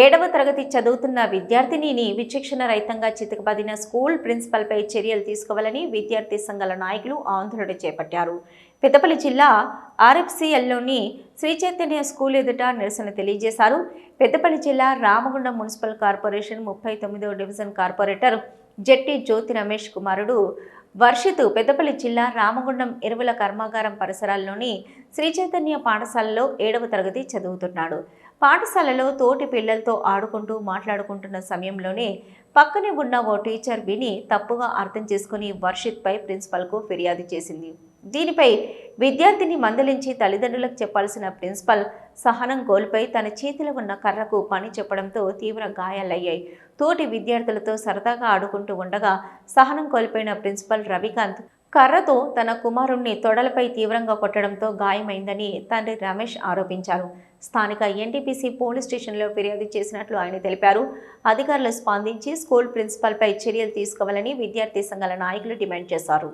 ఏడవ తరగతి చదువుతున్న విద్యార్థినిని విచక్షణ రహితంగా చితకబడిన స్కూల్ ప్రిన్సిపల్పై చర్యలు తీసుకోవాలని విద్యార్థి సంఘాల నాయకులు ఆందోళన చేపట్టారు. పెద్దపల్లి జిల్లా ఆర్ఎఫ్సిఎల్లోని శ్రీ చైతన్య స్కూల్ ఎదుట నిరసన తెలియజేశారు. పెద్దపల్లి జిల్లా రామగుండం మున్సిపల్ కార్పొరేషన్ ముప్పై తొమ్మిదవ డివిజన్ కార్పొరేటర్ జట్టి జ్యోతి రమేష్ కుమారుడు వర్షిత్ పెద్దపల్లి జిల్లా రామగుండం ఎరువుల కర్మాగారం పరిసరాల్లోని శ్రీ చైతన్య పాఠశాలలో ఏడవ తరగతి చదువుతున్నాడు. పాఠశాలలో తోటి పిల్లలతో ఆడుకుంటూ మాట్లాడుకుంటున్న సమయంలోనే పక్కనే ఉన్న ఓ టీచర్ విని తప్పుగా అర్థం చేసుకుని వర్షిత్పై ప్రిన్సిపల్కు ఫిర్యాదు చేసింది. దీనిపై విద్యార్థిని మందలించి తల్లిదండ్రులకు చెప్పాల్సిన ప్రిన్సిపల్ సహనం కోల్పోయి తన చేతిలో ఉన్న కర్రకు పని చెప్పడంతో తీవ్ర గాయాలయ్యాయి. తోటి విద్యార్థులతో సరదాగా ఆడుకుంటూ ఉండగా సహనం కోల్పోయిన ప్రిన్సిపల్ రవికాంత్ కర్రతో తన కుమారుణ్ణి తొడలపై తీవ్రంగా కొట్టడంతో గాయమైందని తండ్రి రమేష్ ఆరోపించారు. స్థానిక ఎన్టీపీసీ పోలీస్ స్టేషన్లో ఫిర్యాదు చేసినట్లు ఆయన తెలిపారు. అధికారులు స్పందించి స్కూల్ ప్రిన్సిపల్పై చర్యలు తీసుకోవాలని విద్యార్థి సంఘాల నాయకులు డిమాండ్ చేశారు.